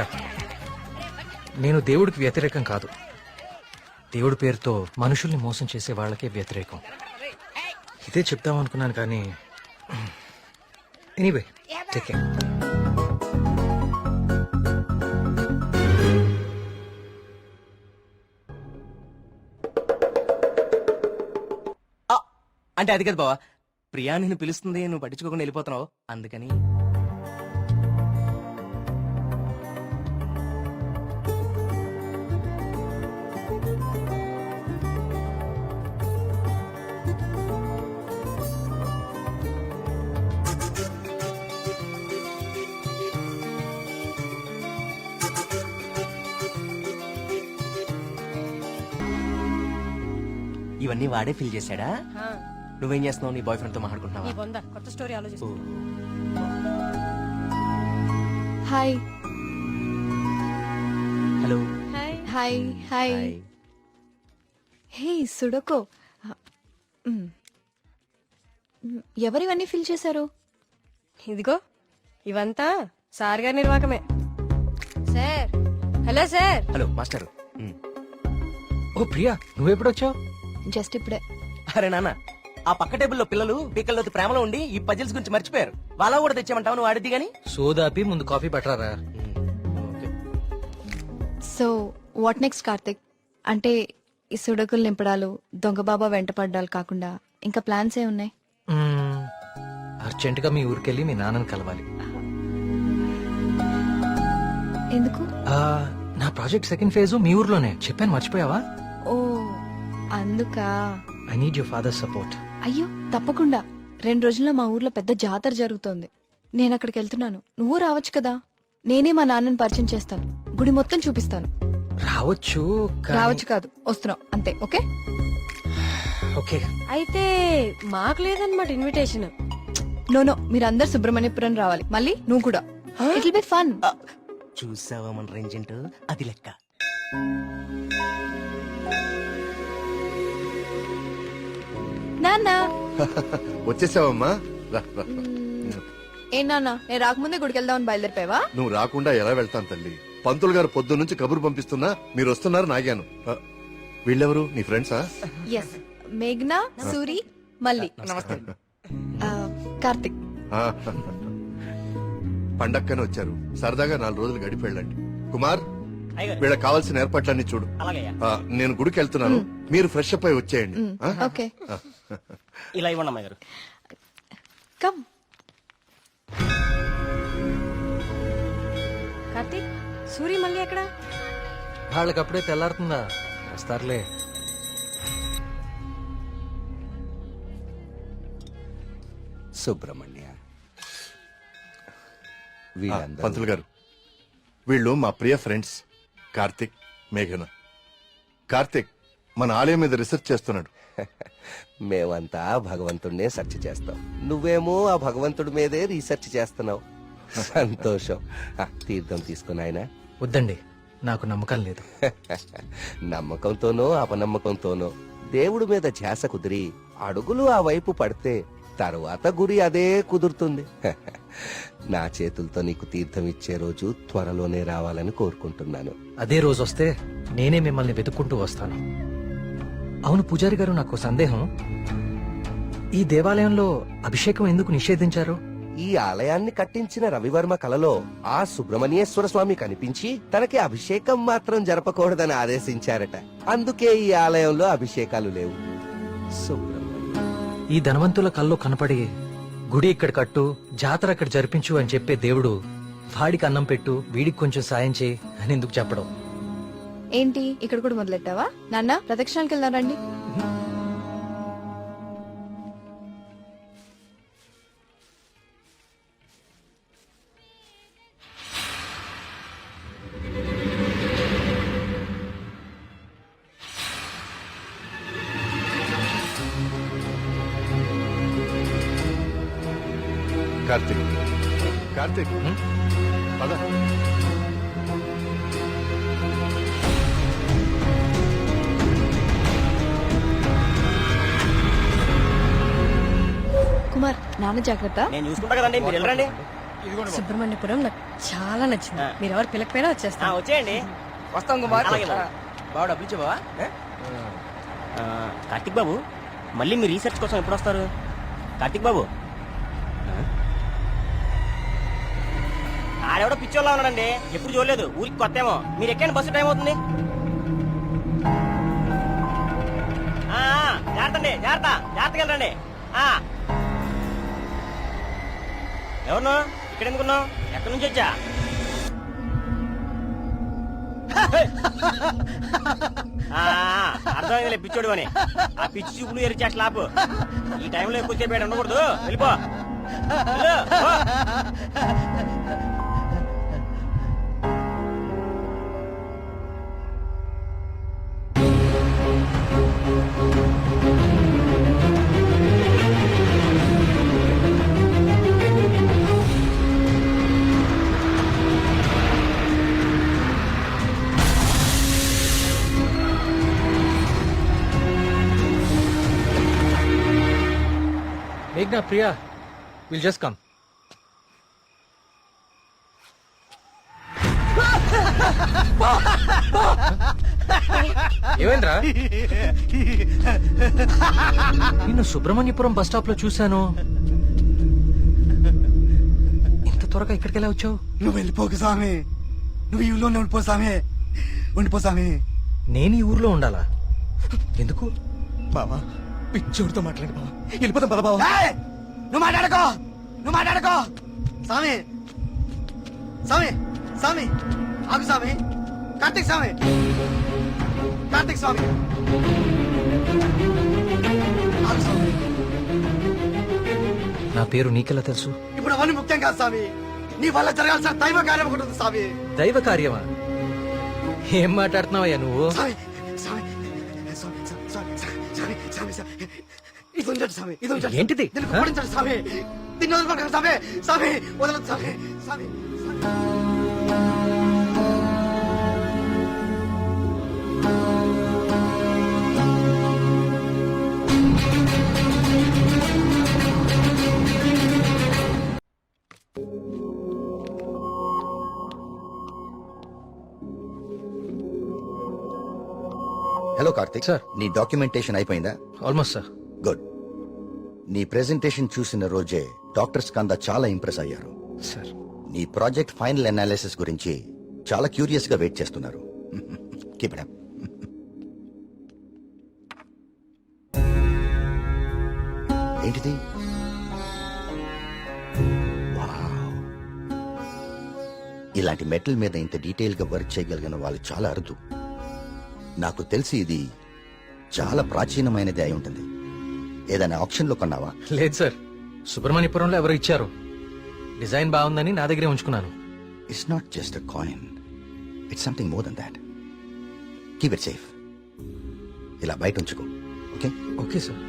ప్రియా నేను దేవుడికి వ్యతిరేకం కాదు. దేవుడి పేరుతో మనుషుల్ని మోసం చేసే వాళ్ళకే వ్యతిరేకం. ఇదే చెప్దాం అనుకున్నాను కానీ ఎనీవే టేక్ కేర్ ఆ, అంటే అది కదా బావా. ప్రియా నిన్ను పిలుస్తుంది నువ్వు పట్టించుకోకుండా వెళ్ళిపోతున్నావు. అందుకని ఇవన్నీ వాడే ఫిల్ చేశాడా? నువ్వేం చేస్తున్నావు? నీ బాయ్ ఫ్రెండ్తో ఈ మాట్లాడుకుంటున్నావా బొంద కొత్త స్టోరీ ఆలోచిస్తా hi. Hello. Hi. Hi. Hey సుడకో. మ్, ఎవరివన్నీ ఫిల్ చేశారు? ఇదిగో ఇవంతా సార్ గారి నిర్వాకమే sir. Hello sir. Hello master. ఓ ప్రియా నువ్వెప్పుడొచ్చావు జస్ట్ ఇప్పుడే. అరే నాన్న ఆ పక్క టేబుల్లో పిల్లలు పీకల్లోకి ప్రేమలో ఉండి ఈ పజిల్స్ గురించి మర్చిపోయారు. వాళ్ళ కూడా తెచ్చామంటావు నువ్వు ఆడిద్ది గాని? సోదాపి ముందు coffee పట్టరారా? Okay. So what next Karthik? అంటే ఈ సుడకులు నింపడాలు దొంగ బాబా వెంట పడ్డాలు కాకుండా ఇంకా ప్లాన్స్ ఏ ఉన్నాయి? మ్మ్. అర్జెంటుగా మీ ఊరికెళ్ళి మీ నాన్నని కలవాలి. ఎందుకు? ఆ, నా ప్రాజెక్ట్ సెకండ్ ఫేజ్ మీ ఊర్లోనే. చెప్పాను మర్చిపోయావా? ఓ అందుకా I need your father support అయ్యో తప్పకుండా. రెండు రోజుల్లో మా ఊర్లో పెద్ద జాతర జరుగుతోంది. నేను అక్కడికి వెళ్తున్నాను. నువ్వు రావచ్చు కదా? నేనే మా నాన్నని పరిచయం చేస్తాను. గుడి మొత్తం చూపిస్తాను. రావచ్చు కానీ- రావచ్చు కాదు. వస్తున్నావు. అంతే ఓకే? ఓకే. అయితే మాకు లేదన్నమాట ఇన్విటేషన్ నో నో. మీరందరు సుబ్రహ్మణ్యపురం రావాలి. మళ్ళీ నువ్వు కూడా. ఇట్ బి ఫన్ చూసావా మన రేంజ్ ఏంటో? అది లెక్క. నాన్న. వచ్చేసావమ్మా. రా, రా. ఏ నాన్న నేను రాకముందే గుడికి వెళ్దామని బయలుదేరిపోయావా? నువ్వు రాకుండా ఎలా వెళ్తాను తల్లి? పంతులు గారు పొద్దు నుంచి కబురు పంపిస్తున్నా మీరు వస్తున్నారు నాగాను. ఆ, వీళ్ళెవరు? నీ ఫ్రెండ్సా? ఎస్ మేఘ్నా సూరి మళ్ళీ ఆ, కార్తిక్. ఆ, పండక్కనే వచ్చారు. సరదాగా నాలుగు రోజులు గడిపి వెళ్ళండి కుమార్ వీళ్ళకి కావాల్సిన ఏర్పాట్లన్నీ చూడు. ఆ, నేను గుడికి వెళ్తున్నాను మీరు ఫ్రెష్ అప్ అయి వచ్చేయండి. ఆ? ఓకే. ఇలా ఇవ్వండి అమ్మాయి గారు కమ్ కార్తీక్ సూరి మళ్ళీ ఎక్కడ? వాళ్ళకి అప్పుడే తెల్లారుతుందా? వస్తారులే. సుబ్రహ్మణ్య పంతులు గారు వీళ్ళు మా ప్రియ ఫ్రెండ్స్ కార్తిక్ మేఘన. కార్తిక్ మన ఆలయం మీద రీసెర్చ్ చేస్తున్నాడు. మేమంతా భగవంతుడినే సెర్చ్ చేస్తాం. నువ్వేమో ఆ భగవంతుడి మీదే రీసెర్చ్ చేస్తున్నావు. సంతోషం. ఆ, తీర్థం తీసుకుని ఆయన. వద్దండి నాకు నమ్మకం లేదు. నమ్మకంతోనో అపనమ్మకంతోనో దేవుడి మీద ధ్యాస కుదిరి అడుగులు ఆ వైపు పడితే తరువాత గురి అదే కుదురుతుంది. నా చేతులతో నీకు తీర్థం ఇచ్చే రోజు త్వరలోనే రావాలని కోరుకుంటున్నాను. అదే రోజు వస్తే నేనే మిమ్మల్ని వెతుక్కుంటూ వస్తాను. అవును పూజారి గారు నాకు సందేహం. ఈ దేవాలయంలో అభిషేకం ఎందుకు నిషేధించారు? ఈ ఆలయాన్ని కట్టించిన రవివర్మ కలలో ఆ సుబ్రహ్మణ్యేశ్వర స్వామి కనిపించి తనకి అభిషేకం మాత్రం జరపకూడదని ఆదేశించారట. అందుకే ఈ ఆలయంలో అభిషేకాలు లేవు. ఈ ధనవంతుల కల్లో కనపడి గుడి ఇక్కడ కట్టు జాతర అక్కడ జరిపించు అని చెప్పే దేవుడు వాడికి అన్నం పెట్టు వీడికి కొంచెం సాయం చేయి అని ఎందుకు చెప్పడం? ఏంటి? ఇక్కడ కూడా మొదలెట్టావా? నాన్న ప్రదక్షిణాలకు వెళ్దాం రండి. కార్తీక్. కార్తీక్ పద. కుమార్ నాన్న జాగ్రత్త. నేను చూసుకుంటా కదండి మీరు సుబ్రహ్మణ్యపురం నాకు చాలా నచ్చింది. మీరు ఎవరు పిల్లకపోయినా వచ్చేస్తాను. వచ్చేయండి. వస్తాం కుమార్. బాబు. డబ్బులు ఇచ్చావా? కార్తిక్ బాబు మళ్ళీ మీ రీసెర్చ్ కోసం ఎప్పుడు వస్తారు? కార్తిక్ బాబు. ఆడెవడో పిచ్చోళ్ళ ఉన్నాడండి. ఎప్పుడు చూడలేదు. ఊరికి కొత్త ఏమో మీరు ఎక్కండి బస్సు టైం అవుతుంది. జాగ్రత్త అండి జాగ్రత్త. జాగ్రత్తగా వెళ్ళండి. ఆ. ఎవరు ఇక్కడ ఎందుకున్నావు ఎక్కడి నుంచి వచ్చా? అర్థమైందిలే పిచ్చోడు అని. ఆ పిచ్చి చూపులు ఎరిచే స్లాబ్. ఈ టైంలో ఎక్కువ సేపు ఉండకూడదు. వెళ్ళిపో. వెళ్ళు, మేఘ్నా ప్రియా విల్ జస్ట్ కమ్ ఏమైందిరా? నిన్ను సుబ్రహ్మణ్యపురం బస్ స్టాప్లో చూశాను. ఇంత త్వరగా ఇక్కడికి ఎలా వచ్చావు? నువ్వు వెళ్ళిపోకు స్వామి. నువ్వు ఈ ఊళ్ళోనే ఉండిపో స్వామి. ఉండిపో స్వామి. నేను ఈ ఊర్లో ఉండాలా? ఎందుకు? బావా పిచ్చోడితో మాట్లాడు బావా. వెళ్ళిపోతాం పద బావా. నువ్వు మాట్లాడుకో! నువ్వు మాట్లాడుకో! స్వామి! స్వామి! స్వామి! ఆగు స్వామి! కార్తీక్ స్వామి! కార్తీక్ స్వామి! ఆగు స్వామి! నా పేరు నీకెలా తెలుసు? ఇప్పుడు అవన్నీ ముఖ్యం కాదు స్వామి. నీ వల్ల జరగాల్సిన దైవ కార్యం ఒకటి ఉంది స్వామి. దైవ కార్యమా? ఏం మాట్లాడుతున్నావయ్యా నువ్వు? స్వామి! స్వామి! ఇది ఉంచండి స్వామి ఇది ఉంచండి. ఏంటిది? దీన్ని ఆ? కుప్పడించండి స్వామి. దీన్ని వదలకండి స్వామి. స్వామి వదలదు స్వామి. స్వామి హలో కార్తిక్ సార్. నీ డాక్యుమెంటేషన్ అయిపోయిందా? ఆల్మోస్ట్ సార్ గుడ్ నీ ప్రెజెంటేషన్ చూసిన రోజే డాక్టర్స్ కంద చాలా ఇంప్రెస్ అయ్యారు. సార్. నీ ప్రాజెక్ట్ ఫైనల్ అనాలిసిస్ గురించి చాలా క్యూరియస్గా వెయిట్ చేస్తున్నారు. కీప్ ఇట్ అప్ ఏంటిది. ఇలాంటి మెటల్ మీద ఇంత డీటెయిల్గా వర్క్ చేయగలిగిన వాళ్ళు చాలా అరుదు. నాకు తెలిసి ఇది చాలా ప్రాచీనమైనది అయి ఉంటుంది. ఏదైనా ఆప్షన్లో కొన్నావా? లేదు సార్. సుబ్రహ్మణ్యపురంలో ఎవరో ఇచ్చారు. డిజైన్ బాగుందని నా దగ్గరే ఉంచుకున్నాను. It's not just a coin it's something more than that keep it safe ఇలా బయట ఉంచుకో. Okay okay sir